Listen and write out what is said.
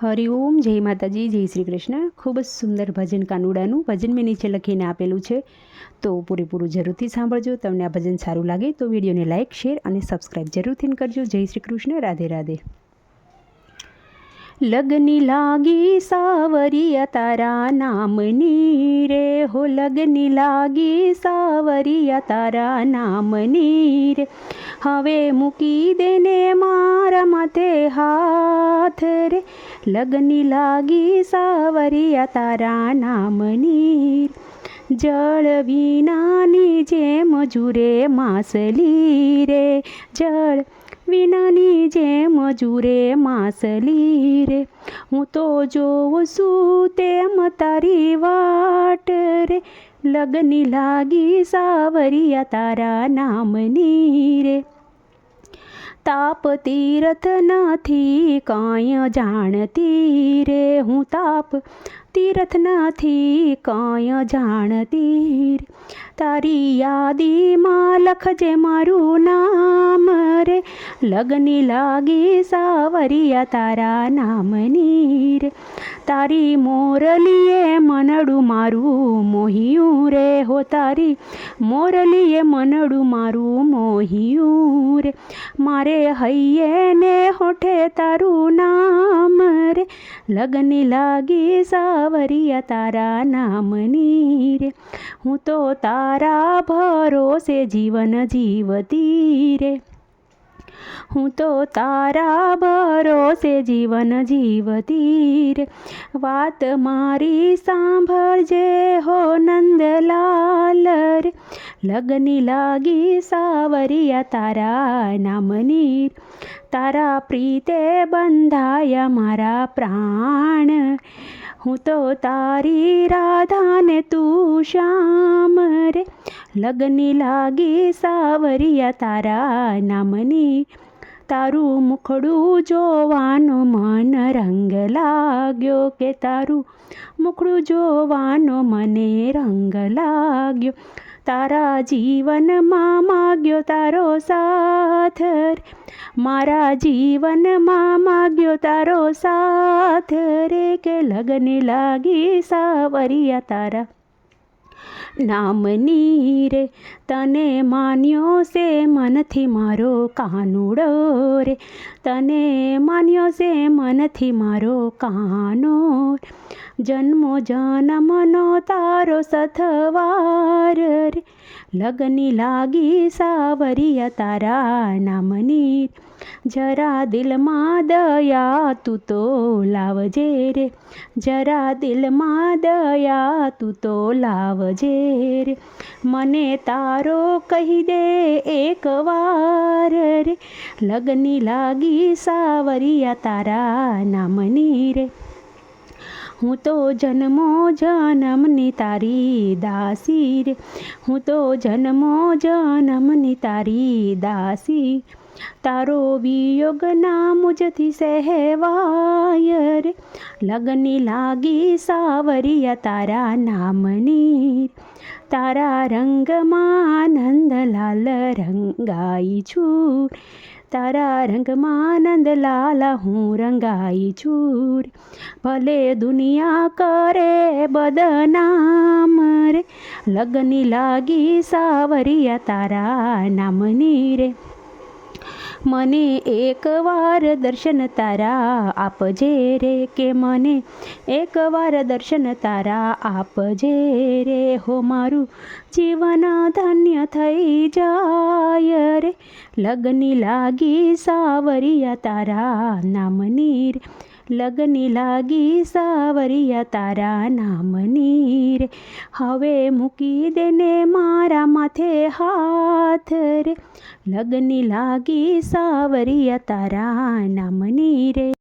હરિઓમ જય માતાજી, જય શ્રી કૃષ્ણ. ખૂબ જ સુંદર ભજન કાનુડાનું ભજન મેં નીચે લખીને આપેલું છે. તો પૂરેપૂરું જરૂરથી સાંભળજો. તમને આ ભજન સારું લાગે તો વિડીયોને લાઇક શેર અને સબસ્ક્રાઈબ જરૂરથી કરજો. જય શ્રી કૃષ્ણ. રાધે રાધે. લગની લાગી સાવરિયા તારા નામની રે હો. લગની લાગી સાવરિયા તારા નામની રે. હવે મૂકી દેને મારા માથે હાથ રે. લગની લાગી સાવરિયા તારા નામની. જળ વિનાની જેમ જુરે માસલી રે. જળ વિનાની જેમ જુરે માસલી રે. હું તો જોઉં છું તેમ તારી વાટ રે. લગની લાગી સાવરિયા તારા નામની રે. તાપ તીરથ નથી કાંઈ જાણતી રે હું તાપ. તીરથ નથી કાંઈ જાણતી તારી યાદીમાં લખજે મારું નામ રે. લગની લાગી સાવરિયા તારા નામની તારી મોરલીએ મનડું મારું મોહિયું રે, હો તારી મોરલીએ મનડું મારું મોહિયું રે. મારે હૈયે ને હોઠે તારું નામ રે, લગની લાગી સાવરિયા તારા નામની રે. હું તો તારા ભરોસે જીવન જીવતી રે. હું તો તારા ભરોસે જીવન જીવતી રે. વાત મારી સાંભળજે હો નંદલાલ રે. લગની લાગી સાવરિયા તારા નામની તારા પ્રીતે બંધાયા મારા પ્રાણ. હું તો તારી રાધાને તું શ્યામ રે. લગની લાગી સાવરિયા તારા નામની તારું મુખડું જોવાનો મન રંગ લાગ્યો કે તારું મુખડું જોવાનો મને રંગ લાગ્યો? તારા જીવનમાં માગ્યો તારો સાથ મારા જીવનમાં માગ્યો તારો સાથ રે કે લગને લાગી સાવરિયા તારા નામની રે તને માન્યો છે મનથી મારો કાનુડો રે. તને માન્યો છે મનથી મારો કાનો જન્મો જન્મનો તારો સથવાર રે. લગની લાગી સાવરિયા તારા નામની. જરા દિલમાં દયા તું તો લાવજે રે. જરા દિલમાં દયા તું તો લાવજે રે. મને તારો કહી દે એક વાર રે. લગની લાગી સાવરિયા તારા નામની રે. હું તો જન્મો જન્મની તારી દાસી રે. હું તો જન્મો જન્મની તારી દાસી. તારો વિયોગ ના મુજથી સહેવાય રે. લગની લાગી સાવરિયા તારા નામની. તારા રંગમાં આનંદલાલ રંગાઈ છું. તારા રંગમાં આનંદ લાલા હું રંગાઈ છું. ભલે દુનિયા કરે બદનામ રે, લગની લાગી સાવરિયા તારા નામની રે. મને એકવાર દર્શન તારા આપજે રે કે મને એકવાર દર્શન તારા આપજે રે? હો મારું જીવન ધન્ય થઈ જાય રે. લગની લાગી સાવરિયા તારા નામની રે લગની લાગી સાવરિયા તારા નામની રે હવે મૂકી દેને મારા માથે હાથ રે. લગની લાગી સાવરિયા તારા નામની રે